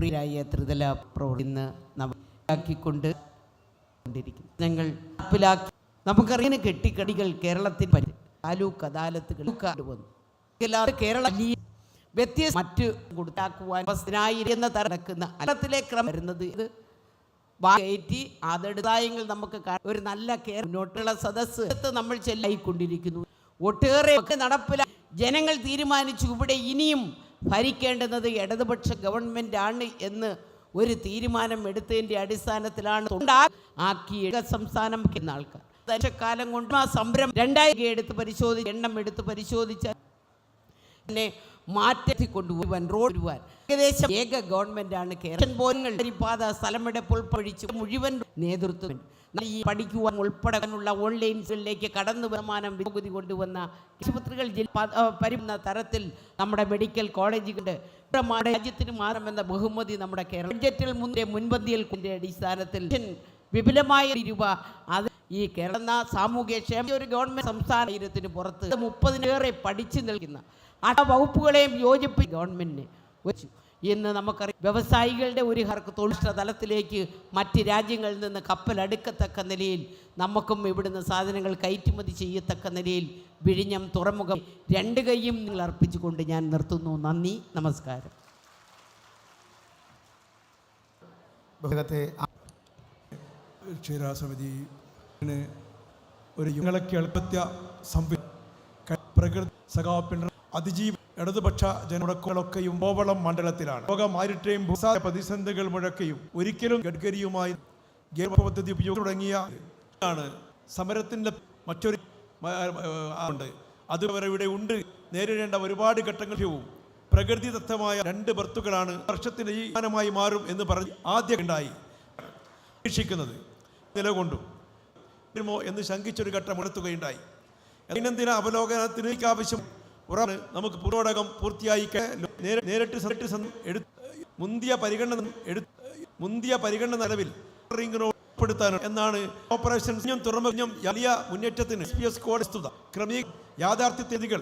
പ്രിയരായ ത്രിതല പ്രവർത്തി ഇന്ന് കൊണ്ടിരിക്കുന്നു. ഞങ്ങൾ നടപ്പിലാക്കി നമുക്കറിയാൻ കെട്ടിക്കടികൾ കേരളത്തിൽ താലൂക്ക് അദാലത്തുകൾ വന്നു. കേരള വ്യത്യസ്ത മറ്റ് കൊടുത്താക്കുവാൻ എന്ന തരം അലത്തിലെ ക്രമം വരുന്നത് ഇത് കയറ്റി അതെടുതായങ്ങൾ നമുക്ക് ഒരു നല്ല കേരള മുന്നോട്ടുള്ള സദസ്സ് നമ്മൾ ചെല്ലായിക്കൊണ്ടിരിക്കുന്നു. ഒട്ടേറെ ഒക്കെ നടപ്പില ജനങ്ങൾ തീരുമാനിച്ചു. ഇവിടെ ഇനിയും ഭരിക്കേണ്ടുന്നത് ഇടതുപക്ഷ ഗവൺമെന്റ് ആണ് എന്ന് ഒരു തീരുമാനം എടുത്തതിന്റെ അടിസ്ഥാനത്തിലാണ് ആക്കി സംസ്ഥാനം എന്ന ആൾക്കാർ. കാലം കൊണ്ട് ആ സംരംഭം രണ്ടായിരം എടുത്ത് പരിശോധിച്ച് എണ്ണം എടുത്ത് പരിശോധിച്ച മാറ്റി കൊണ്ടുപോകാൻ റോഡ് വരുവാൻ ഏകദേശം ഏക ഗവൺമെന്റാണ് കേരളം. പോലുങ്ങൾ പാത പോൾ ഉൾപ്പൊഴിച്ച് മുഴുവൻ നേതൃത്വം. ഈ പഠിക്കുവാൻ ഉൾപ്പെടാനുള്ള ഓൺലൈൻസിലേക്ക് കടന്നു വരുമാനം നികുതി കൊണ്ടുവന്ന ആശുപത്രികൾ പരുന്ന തരത്തിൽ നമ്മുടെ മെഡിക്കൽ കോളേജുകളുടെ രാജ്യത്തിന് എന്ന ബഹുമതി നമ്മുടെ കേരള. ബഡ്ജറ്റിൽ മുൻപന്തിയിൽ അടിസ്ഥാനത്തിൽ വിപുലമായ രൂപ അത് ഈ കേരള സാമൂഹ്യ ക്ഷേമ ഒരു ഗവൺമെന്റ് സംസ്ഥാന തീരത്തിന് പുറത്ത് മുപ്പതിനേറെ പഠിച്ചു നിൽക്കുന്ന ആ വകുപ്പുകളെയും യോജിപ്പ് ഗവൺമെന്റിന് വെച്ചു. ഇന്ന് നമുക്കറിയാം. വ്യവസായികളുടെ ഒരു ഹർക്ക് തൊഴിൽ തലത്തിലേക്ക് മറ്റ് രാജ്യങ്ങളിൽ നിന്ന് കപ്പൽ അടുക്കത്തക്ക നിലയിൽ നമുക്കും ഇവിടുന്ന് സാധനങ്ങൾ കയറ്റുമതി ചെയ്യത്തക്ക നിലയിൽ വിഴിഞ്ഞം തുറമുഖം രണ്ട് കൈയും നിങ്ങൾ അർപ്പിച്ചുകൊണ്ട് ഞാൻ നിർത്തുന്നു. നന്ദി. നമസ്കാരം. ക്ഷീരാസമിതി ഒരു യുങ്ങളെ കേൾപ്പത്യ സംവി പ്രകൃതി സഖാപിണർ അതിജീവ ഇടതുപക്ഷ ജനമുടക്കുകളൊക്കെയും കോവളം മണ്ഡലത്തിലാണ്. ലോക മാരിടൈം ഭൂസാ പ്രതിസന്ധികൾ മുഴക്കയും ഒരിക്കലും ഗഡ്കരിയുമായി പദ്ധതി ഉപയോഗം തുടങ്ങിയ ആണ് സമരത്തിന്റെ മറ്റൊരു ഉണ്ട്. അത് ഇവിടെ ഉണ്ട്. നേരിടേണ്ട ഒരുപാട് ഘട്ടങ്ങളും പ്രകൃതിദത്തമായ രണ്ട് ബർത്തുകളാണ് വർഷത്തിന് ഈ മാറും എന്ന് പറഞ്ഞ് ആദ്യം ഉണ്ടായി. നിലകൊണ്ടു. വരുമോ എന്ന് ശങ്കിച്ചൊരു ഘട്ടം എടുത്തുകയുണ്ടായി ദൈനംദിന അവലോകനത്തിന് ആവശ്യം ഉറപ്പ് നമുക്ക് പൂർവടകം പൂർത്തിയായി നേരിട്ട് എടുത്ത് മുന്തിയ പരിഗണന എടുത്ത് മുന്തിയ പരിഗണന നിലവിൽ എന്നാണ് ഓപ്പറേഷൻ തുറമുഖം വലിയ മുന്നേറ്റത്തിന് കോഡ് ക്രമീ യാഥാർത്ഥ്യ തീയതികൾ